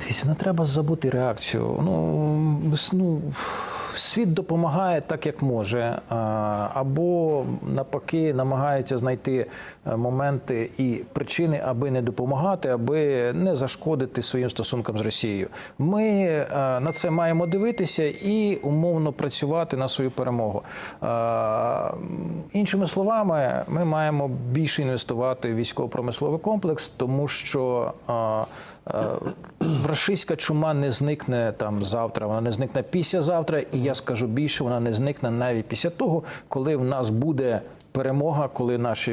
Дивіться, не треба забути реакцію. Ну, ну, світ допомагає так, як може, або навпаки намагається знайти е, моменти і причини, аби не допомагати, аби не зашкодити своїм стосункам з Росією. Ми е, на це маємо дивитися і умовно працювати на свою перемогу. Е, Іншими словами, ми маємо більше інвестувати в військово-промисловий комплекс, тому що. е, Е, Рашистська чума не зникне там завтра, вона не зникне післязавтра, і я скажу більше, вона не зникне навіть після того, коли в нас буде перемога, коли наші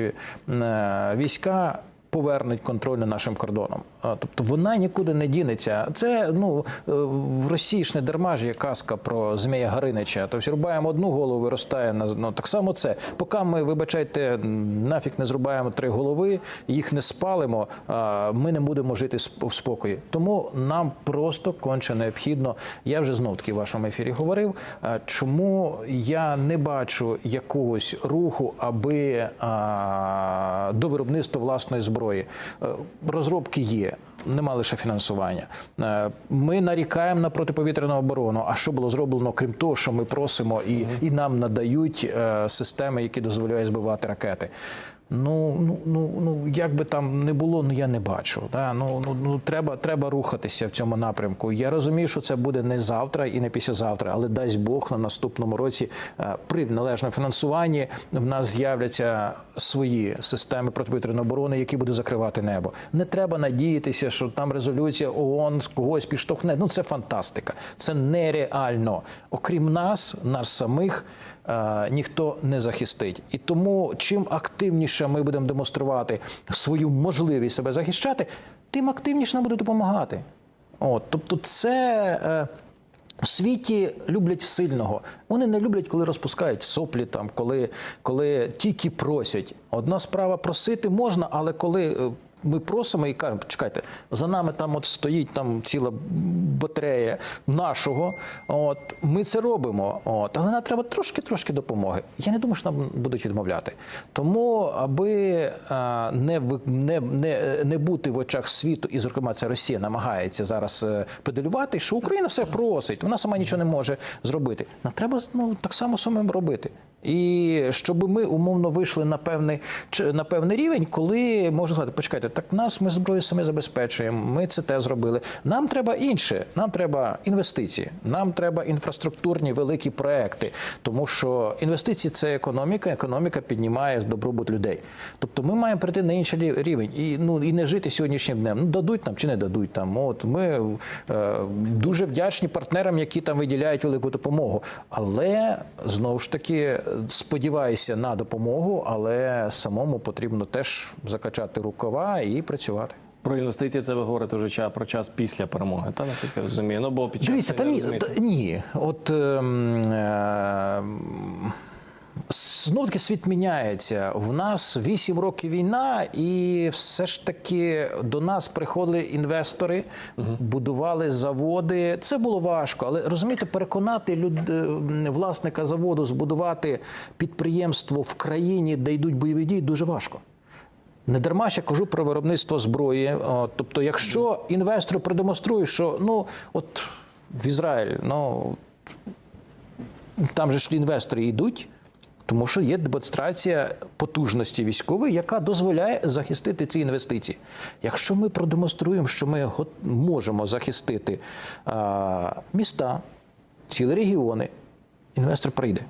е, війська. Повернуть контроль над нашим кордоном. Тобто вона нікуди не дінеться. Це ну е, в Росії ж не дарма ж є казка про Змія Гаринича. Тобто рубаємо одну голову, виростає на ну, так само це. Поки ми, вибачайте, нафіг не зрубаємо три голови, їх не спалимо, ми не будемо жити в спокої. Тому нам просто конче необхідно. Я вже знов таки в вашому ефірі говорив. Чому я не бачу якогось руху, аби до виробництва власної зброї. Е, Розробки є. Нема лише фінансування. Е, Ми нарікаємо на протиповітряну оборону. А що було зроблено, крім того, що ми просимо і, і нам надають е, системи, які дозволяють збивати ракети. Ну, ну, ну, ну як би там не було, ну я не бачу. Да? Ну, ну, ну треба, треба рухатися в цьому напрямку. Я розумію, що це буде не завтра і не післязавтра, але дасть Бог на наступному році е, при належному фінансуванні в нас з'являться свої системи протиповітряної оборони, які будуть закривати небо. Не треба надіятися, що там резолюція ООН когось підштовхне. Ну це фантастика. Це нереально. Окрім нас, нас самих. Е, Ніхто не захистить, і тому чим активніше ми будемо демонструвати свою можливість себе захищати, тим активніше нам буде допомагати. От, тобто, це е, в світі люблять сильного. Вони не люблять, коли розпускають соплі, там, коли, коли тільки просять. Одна справа просити можна, але коли. Е, Ми просимо і кажемо, чекайте, за нами там от стоїть там ціла батарея нашого. От ми це робимо. От, але нам треба трошки-трошки допомоги. Я не думаю, що нам будуть відмовляти. Тому, аби а, не, ви- не, не, не бути в очах світу, і зокрема це Росія намагається зараз е, педалювати, що Україна все просить, вона сама нічого не може зробити. Нам треба ну, так само самим робити. І щоб ми умовно вийшли на певний на певний рівень, коли можна сказати, почекайте, так нас ми зброю самі забезпечуємо. Ми це те зробили. Нам треба інше. Нам треба інвестиції. Нам треба інфраструктурні великі проекти, тому що інвестиції це економіка. Економіка піднімає добробут людей. Тобто ми маємо прийти на інший рівень і ну і не жити сьогоднішнім днем. Ну дадуть нам чи не дадуть там. От ми е, дуже вдячні партнерам, які там виділяють велику допомогу. Але знову ж таки сподіваюся на допомогу, але самому потрібно теж закачати рукава і працювати. Про інвестиції це ви говорите вже про час після перемоги, та наскільки я розумію. Ну бо під час Дивіться, та ні, та, ні. От ем, е, знов таки світ міняється. В нас 8 років війна, і все ж таки до нас приходили інвестори, будували заводи. Це було важко, але розумієте, переконати люд... е, власника заводу збудувати підприємство в країні, де йдуть бойові дії, дуже важко. Не дарма ще кажу про виробництво зброї. Тобто, якщо інвестор продемонструє, що ну от в Ізраїль, ну там же ж інвестори йдуть, тому що є демонстрація потужності військової, яка дозволяє захистити ці інвестиції. Якщо ми продемонструємо, що ми можемо захистити міста, цілі регіони, інвестор прийде.